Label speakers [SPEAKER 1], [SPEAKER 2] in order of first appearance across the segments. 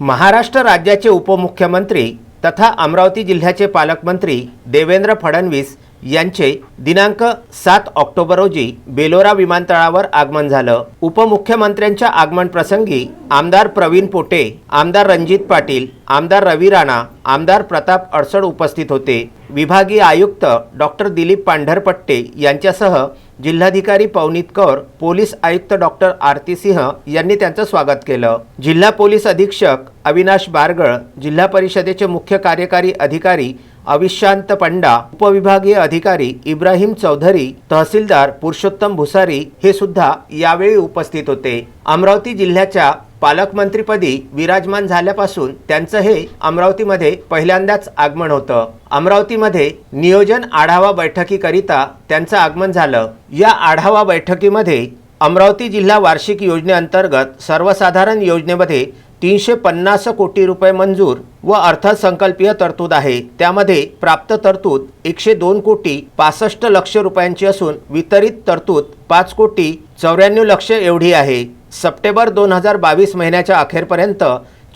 [SPEAKER 1] महाराष्ट्र राज्याचे उपमुख्यमंत्री तथा अमरावती जिल्ह्याचे पालकमंत्री देवेंद्र फडणवीस यांचे दिनांक सात ऑक्टोबर रोजी बेलोरा विमानतळावर आगमन झालं. उपमुख्यमंत्र्यांच्या आगमन प्रसंगी आमदार प्रवीण पोटे आमदार रणजित पाटील आमदार रवी राणा आमदार प्रताप अडसड उपस्थित होते. विभागीय आयुक्त डॉक्टर दिलीप पांढरपट्टे यांच्यासह जिल्हाधिकारी पवनीत कौर पोलीस आयुक्त डॉक्टर आरती सिंह यांनी त्यांचं स्वागत केलं. जिल्हा पोलीस अधीक्षक अविनाश बारगळ जिल्हा परिषदेचे मुख्य कार्यकारी अधिकारी अविशांत पंडा उपविभागीय अधिकारी इब्राहिम चौधरी तहसीलदार पुरुषोत्तम भुसारी हे सुद्धा यावेळी उपस्थित होते. अमरावती जिल्ह्याच्या पालकमंत्रीपदी विराजमान झाल्यापासून त्यांचं हे अमरावतीमध्ये पहिल्यांदाच आगमन होतं. अमरावतीमध्ये नियोजन आढावा बैठकीकरिता त्यांचं आगमन झालं. या आढावा बैठकीमध्ये अमरावती जिल्हा वार्षिक योजनेअंतर्गत सर्वसाधारण योजनेमध्ये तीनशे पन्नास कोटी रुपये मंजूर व अर्थसंकल्पीय तरतूद आहे. त्यामध्ये प्राप्त तरतूद एकशे दोन कोटी पासष्ट लक्ष रुपयांची असून वितरित तरतूद पाच कोटी चौऱ्याण्णव लक्ष एवढी आहे. सप्टेंबर दोन हजार बावीस महिन्याच्या अखेरपर्यंत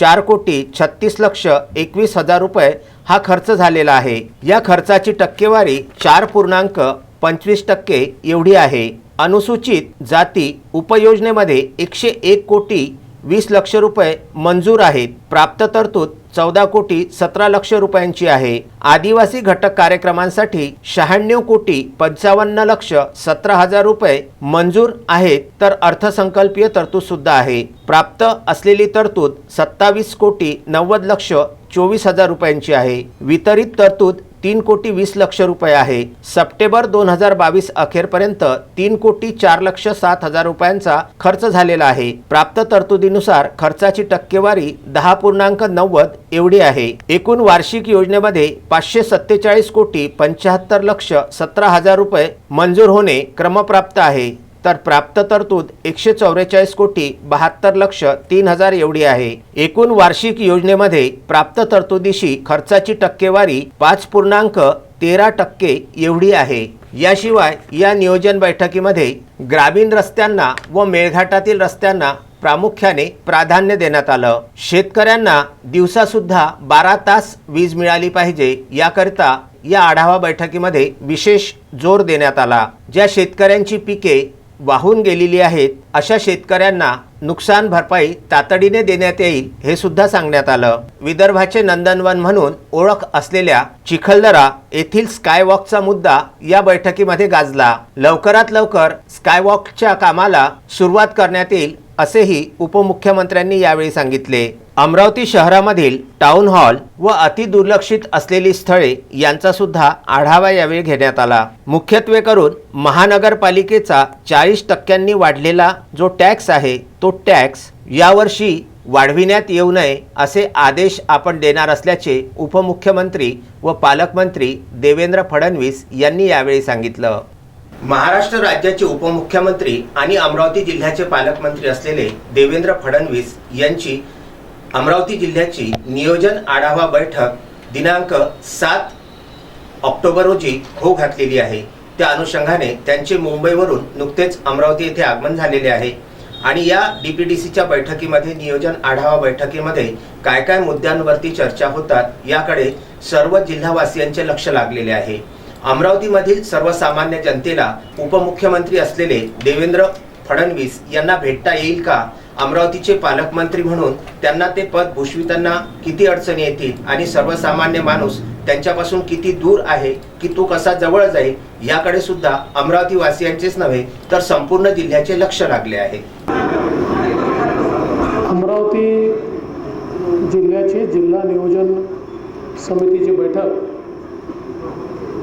[SPEAKER 1] चार कोटी छत्तीस लक्ष एकवीस हजार रुपये हा खर्च झालेला आहे. या खर्चाची टक्केवारी चार पूर्णांक पंचवीस टक्के एवढी आहे. अनुसूचित जाती उपयोजनेमध्ये एकशे एक कोटी वीस लक्ष रुपये मंजूर आहेत. प्राप्त तरतूद चौदा कोटी सतरा लक्ष रुपयांची आहे. आदिवासी घटक कार्यक्रमांसाठी शहाण्णव कोटी पंचावन्न लक्ष सतरा हजार रुपये मंजूर आहेत तर अर्थसंकल्पीय तरतूद सुद्धा आहे. प्राप्त असलेली तरतूद सत्तावीस कोटी नव्वद लक्ष चोवीस हजार रुपयांची आहे. वितरित तरतूद तीन कोटी वीस लक्ष रुपये आहे. सप्टेंबर दोन हजार बावीस अखेरपर्यंत तीन कोटी चार लक्ष सात हजार रुपयांचा खर्च झालेला आहे. प्राप्त तरतुदीनुसार खर्चाची टक्केवारी दहा पूर्णांक नव्वद एवढी आहे. एकूण वार्षिक योजनेमध्ये पाचशे सत्तेचाळीस कोटी पंच्याहत्तर लक्ष सतरा हजार रुपये मंजूर होणे क्रमप्राप्त आहे. तर प्राप्त तरतूद एकशे चौवेचाळीस कोटी बहात्तर लक्ष तीन हजार एवढी आहे. एकूण वार्षिक योजनेमध्ये प्राप्त तरतुदीशी खर्चाची टक्केवारी पाच पूर्णांक तेरा टक्के एवढी आहे. याशिवाय या नियोजन बैठकीमध्ये ग्रामीण रस्त्यांना व मेळघाटातील रस्त्यांना प्रामुख्याने प्राधान्य देण्यात आलं. शेतकऱ्यांना दिवसासुद्धा बारा तास वीज मिळाली पाहिजे याकरिता या आढावा बैठकीमध्ये विशेष जोर देण्यात आला. ज्या शेतकऱ्यांची पिके वाहून गेलेली आहेत अशा शेतकऱ्यांना नुकसान भरपाई तातडीने देण्यात येईल हे सुद्धा सांगण्यात आलं. विदर्भाचे नंदनवन म्हणून ओळख असलेल्या चिखलदरा येथील स्कायवॉकचा मुद्दा या बैठकीमध्ये गाजला. लवकरात लवकर स्कायवॉकच्या कामाला सुरुवात करण्यात येईल असेही उपमुख्यमंत्र्यांनी यावेळी सांगितले. अमरावती शहरामधील टाउन हॉल व अतिदुर्लक्षित असलेली स्थळे यांचा सुद्धा आढावा यावेळी घेण्यात आला. मुख्यत्वे करून महानगरपालिकेचा चाळीस टक्क्यांनी वाढलेला जो टॅक्स आहे तो टॅक्स यावर्षी वाढविण्यात येऊ नये असे आदेश आपण देणार असल्याचे उपमुख्यमंत्री व पालकमंत्री देवेंद्र फडणवीस यांनी यावेळी सांगितलं. महाराष्ट्र राज्याचे उपमुख्यमंत्री आणि अमरावती जिल्ह्याचे पालकमंत्री असलेले देवेंद्र फडणवीस यांची अमरावती जिल्ह्याची नियोजन आढावा बैठक दिनांक सात ऑक्टोबर रोजी हो घातलेली आहे. त्या अनुषंगाने त्यांचे मुंबईवरून नुकतेच अमरावती येथे आगमन झालेले आहे. आणि या डीपीडीसीच्या बैठकीमध्ये नियोजन आढावा बैठकीमध्ये काय काय मुद्द्यांवरती चर्चा होतात याकडे सर्व जिल्हावासियांचे लक्ष लागलेले आहे. अमरावतीमधील सर्वसामान्य जनतेला उपमुख्यमंत्री असलेले देवेंद्र फडणवीस यांना भेटता येईल का? अमरावतीचे पालकमंत्री म्हणून त्यांना ते पद भूषविताना किती अडचणी येतील? आणि सर्वसामान्य माणूस त्यांच्यापासून किती दूर आहे? की तो कसा जवळ जाईल? याकडे सुद्धा अमरावतीवासियांचेच नव्हे तर संपूर्ण जिल्ह्याचे लक्ष लागले आहे.
[SPEAKER 2] अमरावती जिल्ह्याची जिल्हा नियोजन समितीची बैठक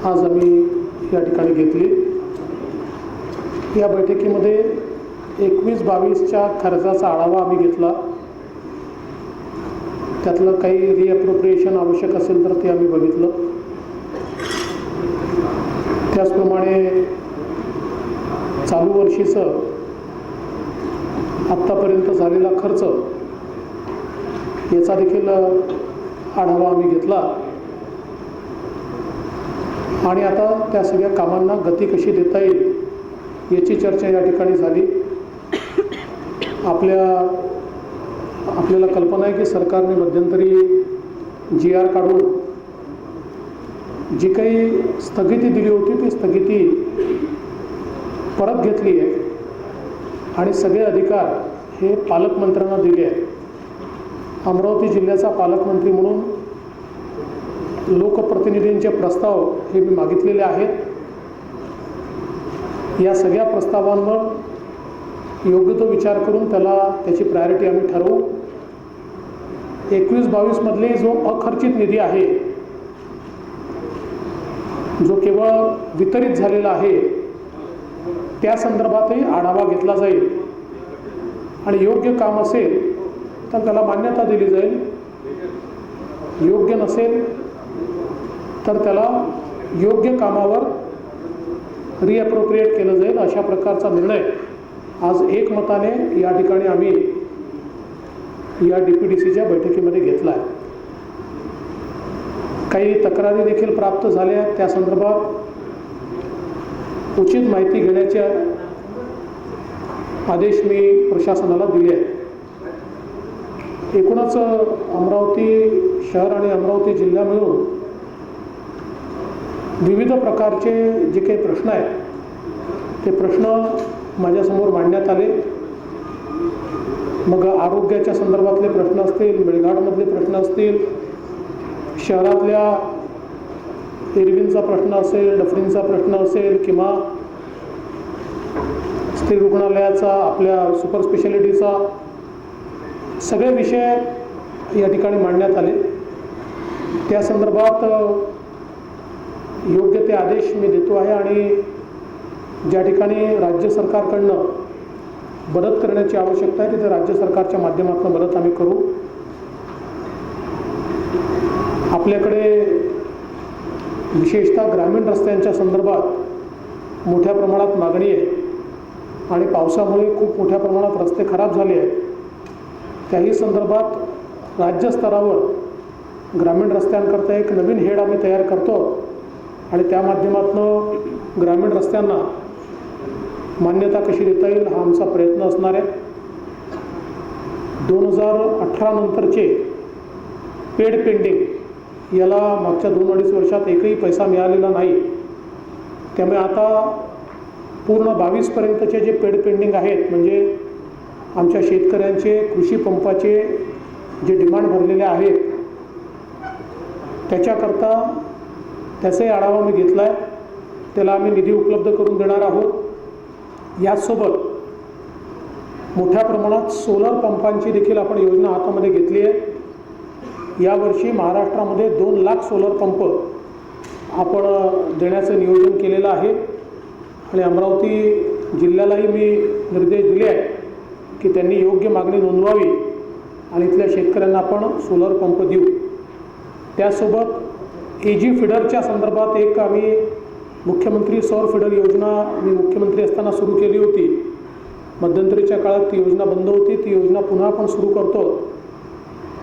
[SPEAKER 2] आज आम्ही या ठिकाणी घेतली. या बैठकीमध्ये एकवीस बावीसच्या खर्चाचा आढावा आम्ही घेतला. त्यातलं काही रिअप्रोप्रिएशन आवश्यक असेल तर ते आम्ही बघितलं. त्याचप्रमाणे चालू वर्षीचं आत्तापर्यंत झालेला खर्च याचा देखील आढावा आम्ही घेतला. आणि आता त्या सगळ्या कामांना गती कशी देता येईल याची चर्चा या ठिकाणी झाली. आपल्या आपल्याला कल्पना आहे की सरकारने मध्यंतरी जी आर काढून जी काही स्थगिती दिली होती ती स्थगिती परत घेतली आहे. आणि सगळे अधिकार हे पालकमंत्र्यांना दिले आहेत. अमरावती जिल्ह्याचा पालकमंत्री म्हणून लोकप्रतिनिधींचे प्रस्ताव हे मी मागितलेले आहेत. या सगळ्या प्रस्तावांवर योग्य तो विचार करून त्याला त्याची प्रायोरिटी आम्ही ठरवू. एकवीस बावीसमधले जो अखर्चित निधी आहे जो केवळ वितरित झालेला आहे त्या संदर्भातही आढावा घेतला जाईल. आणि योग्य काम असेल तर त्याला मान्यता दिली जाईल. योग्य नसेल तर त्याला योग्य कामावर रिअप्रोप्रिएट केलं जाईल अशा प्रकारचा निर्णय आज एकमताने या ठिकाणी आम्ही या डी पी डी सीच्या बैठकीमध्ये घेतला आहे. काही तक्रारी देखील प्राप्त झाल्या त्या संदर्भात उचित माहिती घेण्याचे आदेश मी प्रशासनाला दिले आहेत. एकूणच अमरावती शहर आणि अमरावती जिल्हा मिळून विविध प्रकारचे जे काही प्रश्न आहेत ते प्रश्न माझ्यासमोर मांडण्यात आले. मग आरोग्याच्या संदर्भातले प्रश्न असतील मेळघाटमधले प्रश्न असतील शहरातल्या एरवींचा प्रश्न असेल डफरींचा प्रश्न असेल किंवा स्त्री रुग्णालयाचा आपल्या सुपर स्पेशालिटीचा सगळे विषय या ठिकाणी मांडण्यात आले. त्या संदर्भात योग्य ते आदेश मी देतो आहे आणि ज्या ठिकाणी राज्य सरकारकडनं मदत करण्याची आवश्यकता आहे तिथे राज्य सरकारच्या माध्यमातून मदत आम्ही करू. आपल्याकडे विशेषतः ग्रामीण रस्त्यांच्या संदर्भात मोठ्या प्रमाणात मागणी आहे आणि पावसामुळे खूप मोठ्या प्रमाणात रस्ते खराब झाले आहेत. त्याही संदर्भात राज्यस्तरावर ग्रामीण रस्त्यांकरता एक नवीन हेड आम्ही तयार करतो. आणि त्या माध्यमातून ग्रामीण रस्त्यांना मान्यता कशी देता येईल हा आमचा प्रयत्न असणार आहे. दोन हजार अठरा नंतरचे पेड पेंडिंग याला मागच्या दोन अडीच वर्षात एकही पैसा मिळालेला नाही. त्यामुळे आता पूर्ण बावीसपर्यंतचे जे पेड पेंडिंग आहेत म्हणजे आमच्या शेतकऱ्यांचे कृषी पंपाचे जे डिमांड भरलेले आहेत त्याच्याकरता त्याचाही आढावा मी घेतला आहे त्याला आम्ही निधी उपलब्ध करून देणार आहोत. याचसोबत मोठ्या प्रमाणात सोलर पंपांची देखील आपण योजना हातामध्ये घेतली आहे. यावर्षी महाराष्ट्रामध्ये दोन लाख सोलर पंप आपण देण्याचं नियोजन केलेलं आहे. आणि अमरावती जिल्ह्यालाही मी निर्देश दिले आहेत की त्यांनी योग्य मागणी नोंदवावी आणि इथल्या शेतकऱ्यांना आपण सोलर पंप देऊ. त्यासोबत ए जी फिडरच्या संदर्भात एक आम्ही मुख्यमंत्री सौर फिडर योजना मी मुख्यमंत्री असताना सुरू केली होती. मध्यंतरीच्या काळात ती योजना बंद होती. ती योजना पुन्हा आपण सुरू करतो.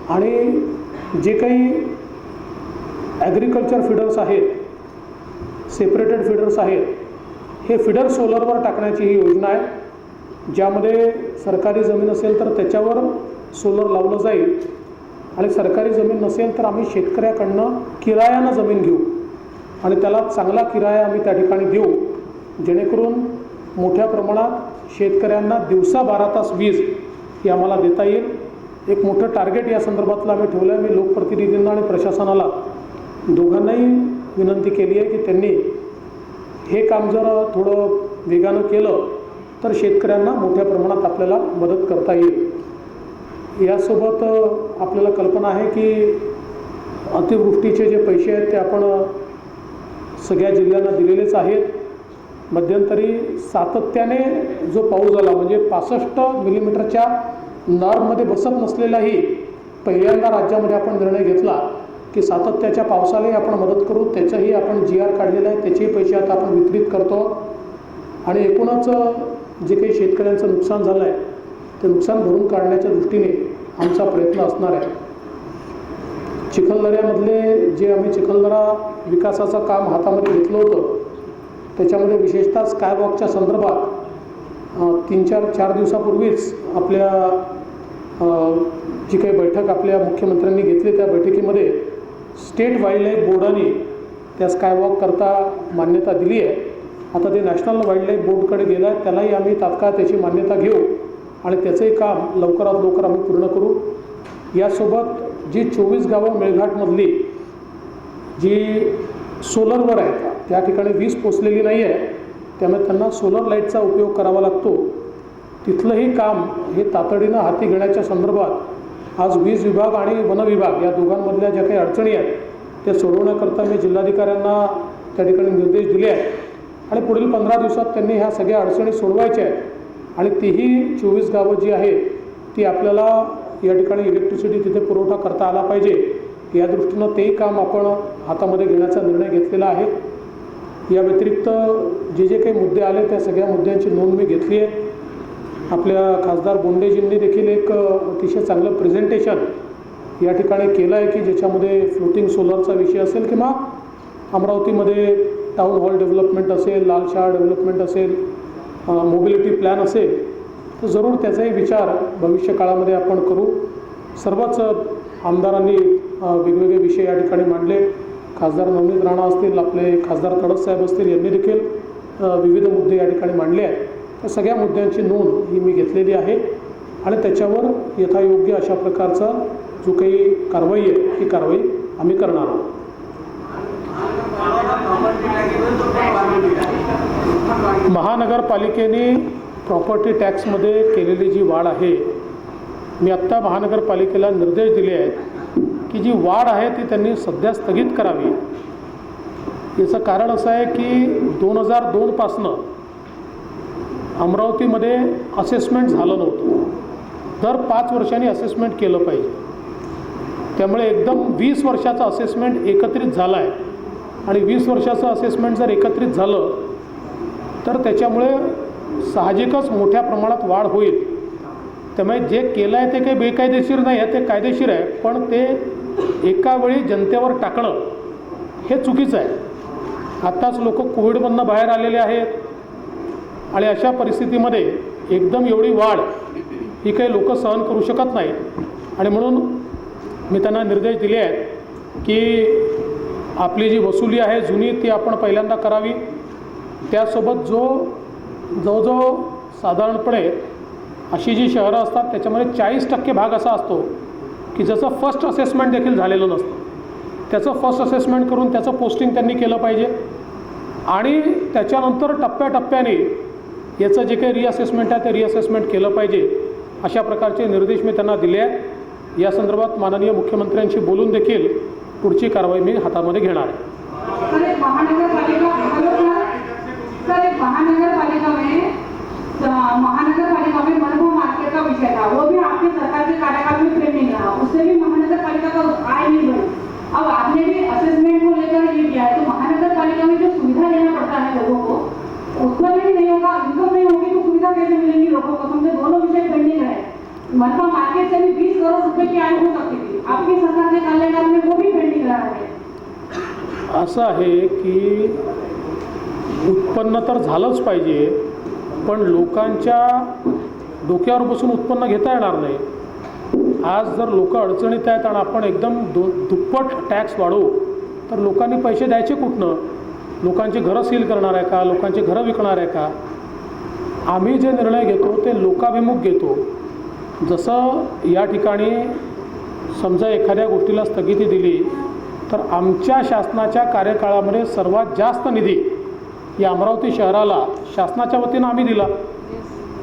[SPEAKER 2] आणि जे काही ॲग्रिकल्चर फिडर्स आहेत सेपरेटेड फिडर्स आहेत हे फिडर सोलरवर टाकण्याची ही योजना आहे. ज्यामध्ये सरकारी जमीन असेल तर त्याच्यावर सोलर लावलं जाईल. आणि सरकारी जमीन नसेल तर आम्ही शेतकऱ्याकडनं किरायानं जमीन घेऊ. आणि त्याला चांगला किराया आम्ही त्या ठिकाणी देऊ. जेणेकरून मोठ्या प्रमाणात शेतकऱ्यांना दिवसा बारा तास वीज ही आम्हाला देता येईल. एक मोठं टार्गेट या संदर्भातलं आम्ही ठेवलं आहे मी लोकप्रतिनिधींना आणि प्रशासनाला दोघांनाही विनंती केली आहे की त्यांनी हे काम जर थोडं वेगानं केलं तर शेतकऱ्यांना मोठ्या प्रमाणात आपल्याला मदत करता येईल. यासोबत आपल्याला कल्पना आहे की अतिवृष्टीचे जे पैसे आहेत ते आपण सगळ्या जिल्ह्यांना दिलेलेच आहेत. मध्यंतरी सातत्याने जो पाऊस झाला म्हणजे पासष्ट मिलीमीटरच्या नॉर्ममध्ये बसत नसलेलाही पहिल्यांदा राज्यामध्ये आपण निर्णय घेतला की सातत्याच्या पावसालाही आपण मदत करू त्याचंही आपण जी आर काढलेलं आहे त्याचेही पैसे आता आपण वितरित करतो. आणि एकूणच जे काही शेतकऱ्यांचं नुकसान झालं आहे ते नुकसान भरून काढण्याच्या दृष्टीने आमचा प्रयत्न असणार आहे. चिखलदऱ्यामधले जे आम्ही चिखलदरा विकासाचं काम हातामध्ये घेतलं होतं त्याच्यामध्ये विशेषतः स्कायवॉकच्या संदर्भात तीन चार चार दिवसापूर्वीच आपल्या जी काही बैठक आपल्या मुख्यमंत्र्यांनी घेतली त्या बैठकीमध्ये स्टेट वाईल्डलाईफ बोर्डाने त्या स्कायवॉक करता मान्यता दिली आहे. आता ते नॅशनल वाईल्डलाईफ बोर्डकडे गेलं आहे त्यालाही आम्ही तात्काळ त्याची मान्यता घेऊ. आणि त्याचंही काम लवकरात लवकर आम्ही पूर्ण करू. यासोबत जी चोवीस गावं मेळघाटमधली जी सोलरवर आहेत त्या ठिकाणी वीज पोचलेली नाही आहे त्यामुळे त्यांना सोलर लाईटचा उपयोग करावा लागतो. तिथलंही काम हे तातडीनं हाती घेण्याच्या संदर्भात आज वीज विभाग आणि वन विभाग या दोघांमधल्या ज्या काही अडचणी आहेत त्या सोडवण्याकरता मी जिल्हाधिकाऱ्यांना त्या ठिकाणी निर्देश दिले आहेत. आणि पुढील पंधरा दिवसात त्यांनी ह्या सगळ्या अडचणी सोडवायच्या आहेत. आणि तीही चोवीस गावं जी आहेत ती आपल्याला या ठिकाणी इलेक्ट्रिसिटी तिथे पुरवठा करता आला पाहिजे. या दृष्टीनं तेही काम आपण हातामध्ये घेण्याचा निर्णय घेतलेला आहे. या व्यतिरिक्त जे जे काही मुद्दे आले त्या सगळ्या मुद्द्यांची नोंद मी घेतली आहे. आपल्या खासदार बोंडेजींनी देखील एक अतिशय चांगलं प्रेझेंटेशन या ठिकाणी केलं आहे की ज्याच्यामध्ये फ्लोटिंग सोलरचा विषय असेल किंवा अमरावतीमध्ये टाऊन हॉल डेव्हलपमेंट असेल लाल शाळा डेव्हलपमेंट असेल मोबिलिटी प्लॅन असेल तर जरूर त्याचाही विचार भविष्य काळामध्ये आपण करू. सर्वच आमदारांनी वेगवेगळे विषय या ठिकाणी मांडले. खासदार नवनीत राणा असतील आपले खासदार तडस साहेब असतील यांनी देखील विविध मुद्दे या ठिकाणी मांडले आहेत. त्या सगळ्या मुद्द्यांची नोंद ही मी घेतलेली आहे आणि त्याच्यावर यथायोग्य अशा प्रकारचा जो काही कारवाई आहे ही कारवाई आम्ही करणार आहोत. महानगरपालिकेने प्रॉपर्टी टॅक्समध्ये केलेली जी वाढ आहे मी आत्ता महानगरपालिकेला निर्देश दिले आहेत की जी वाढ आहे ती त्यांनी सध्या स्थगित करावी. याचं कारण असं आहे की दोन हजार दोनपासनं अमरावतीमध्ये असेसमेंट झालं नव्हतं. दर पाच वर्षांनी असेसमेंट केलं पाहिजे. त्यामुळे एकदम वीस वर्षाचं असेसमेंट एकत्रित झालं आहे आणि वीस वर्षाचं असेसमेंट जर एकत्रित झालं तर त्याच्यामुळे साहजिकच मोठ्या प्रमाणात वाढ होईल. त्यामुळे जे केलं आहे ते काही बेकायदेशीर नाही आहे ते कायदेशीर आहे. पण ते एका वेळी जनतेवर टाकणं हे चुकीचं आहे. आत्ताच लोक कोविडमधनं बाहेर आलेले आहेत. आणि अशा परिस्थितीमध्ये एकदम एवढी वाढ ही काही लोक सहन करू शकत नाही आणि म्हणून मी त्यांना निर्देश दिले आहेत की आपली जी वसुली आहे जुनी ती आपण पहिल्यांदा करावी. त्यासोबत जो जवळजवळ साधारणपणे अशी जी शहरं असतात त्याच्यामध्ये चाळीस टक्के भाग असा असतो की ज्याचं फर्स्ट असेसमेंट देखील झालेलं नसतं. त्याचं फर्स्ट असेसमेंट करून त्याचं पोस्टिंग त्यांनी केलं पाहिजे. आणि त्याच्यानंतर टप्प्याटप्प्याने याचं जे काही रिअसेसमेंट आहे ते रिअसेसमेंट केलं पाहिजे अशा प्रकारचे निर्देश मी त्यांना दिले आहेत. या संदर्भात माननीय मुख्यमंत्र्यांशी बोलून देखील पुढची कारवाई मी हातामध्ये घेणार आहे
[SPEAKER 3] सर एक महानगर पालिका हेलो सर सर एक महानगर पालिका में अ, महानगर पालिका में मरबो मार्केट का विषय था वो भी आपके सरकार के कार्यकाल में पेंडिंग रहा उससे भी महानगर पालिका का आय नहीं बढ़ी अब आपने भी असेसमेंट को लेकर ये किया है तो महानगर पालिका में जो सुविधा लेना पड़ता है लोगों को उसका भी नहीं होगा इनकम नहीं होगी तो सुविधा कैसे मिलेगी लोगों को समझे दोनों विषय पेंडिंग है मतलब मार्केट से भी बीस करोड़ रुपए की आय हो सकती थी। आपकी सरकार के कार्यकाल में वो भी पेंडिंग रहा है।
[SPEAKER 2] असं आहे की उत्पन्न तर झालंच पाहिजे पण लोकांच्या डोक्यावर बसून उत्पन्न घेता येणार नाही. आज जर लोक अडचणीत आहेत आणि आपण एकदम दु दुप्पट टॅक्स वाढवू तर लोकांनी पैसे द्यायचे कुठनं? लोकांची घरं सील करणार आहे का? लोकांची घरं विकणार आहे का? आम्ही जे निर्णय घेतो ते लोकाभिमुख घेतो. जसं या ठिकाणी समजा एखाद्या गोष्टीला स्थगिती दिली तर आमच्या शासनाच्या कार्यकाळामध्ये सर्वात जास्त निधी या अमरावती शहराला शासनाच्या वतीनं आम्ही दिला.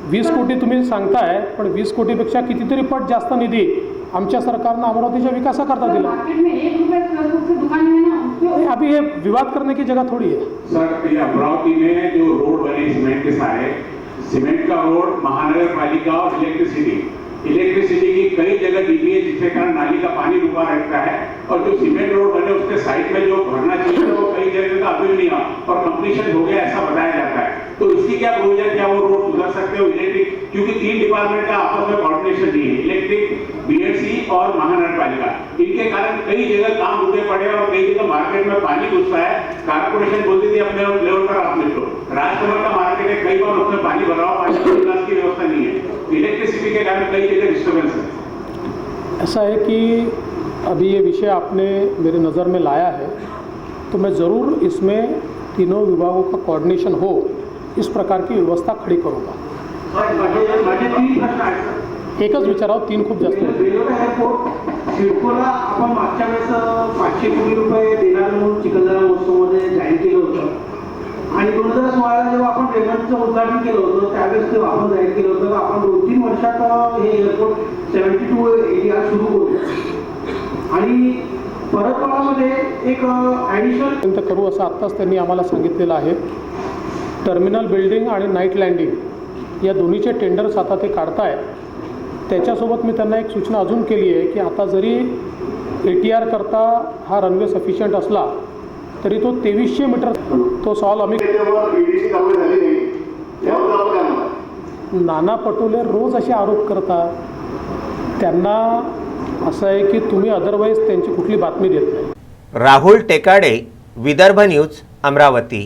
[SPEAKER 2] वीस कोटी तुम्ही सांगताय पण वीस कोटीपेक्षा कितीतरी पट जास्त निधी आमच्या सरकारनं अमरावतीच्या विकासाकरता दिला.
[SPEAKER 3] मार्केट हे
[SPEAKER 2] अभी विवाद करने की जगह थोड़ी है
[SPEAKER 4] सर ये अमरावती में जो रोड बने सीमेंट के सारे सीमेंट का रोड महानगर पालिका और इलेक्ट्रिसिटी इलेक्ट्रिसिटी की कई जगह गई है जिसके कारण नाली का पानी रुका रहता है और जो सीमेंट रोड बने उसके साइड में जो भरना चाहिए वो कई जगह का अभी नहीं और कंप्लीशन हो गया, ऐसा बताया जाता है। तो इसकी क्या प्रोविज़न क्या वो रोड सुधर सकते हो? इलेक्ट्रिक क्योंकि तीन डिपार्टमेंट का आपस में कोऑर्डिनेशन नहीं है। इलेक्ट्रिक बीएससी और महानगर पालिका इनके कारण कई जगह काम रुके पड़े और कई जगह मार्केट में पानी घुसता है। कारपोरेशन बोलती थी अपने लेवल पर आप निपटो राजकमल का मार्केट है, कई बार उसमें पानी भरा पानी की व्यवस्था नहीं है। इलेक्ट्रिसिटी के कारण कई जगह डिस्टर्बेंस है
[SPEAKER 2] ऐसा है कि अभी ये विषय आपने मेरे नज़र में लाया है तो मैं ज़रूर इसमें तीनों विभागों का कोऑर्डिनेशन हो इस प्रकार की व्यवस्था खड़ी करूँगा
[SPEAKER 5] सर.
[SPEAKER 2] एकच विचारावं तीन खूप जास्त.
[SPEAKER 5] सिडकोला आपण मागच्या वेळेस पाचशे कोटी रुपये देणार म्हणून चिखलदरा महोत्सवमध्ये जाहीर केलं होतं आणि दोन हजार सोळाला जेव्हा आपण रेमंडचं उद्घाटन केलं होतं त्यावेळेस तेव्हा आपण जाहीर केलं होतं. आपण दोन तीन वर्षात हे एअरपोर्ट सेव्हन्टी टू एरिया सुरू करू. आणि परतवाडामध्ये एक ॲडिशनल
[SPEAKER 2] करू असं आत्ताच त्यांनी आम्हाला सांगितलेलं आहे. टर्मिनल बिल्डिंग आणि नाईट लँडिंग या दोन्हीचे टेंडर्स आता ते काढताय. त्याच्यासोबत मी त्यांना एक सूचना अजून केली आहे की आता जरी ए टी आर करता हा रनवे सफिशियंट असला तरी तो तेवीसशे मीटर तो सॉल्व आम्ही नाना पटोले रोज असे आरोप करतात. त्यांना असं आहे की तुम्ही अदरवाईज त्यांची कुठली बातमी देत नाही.
[SPEAKER 1] राहुल टेकाडे विदर्भ न्यूज अमरावती.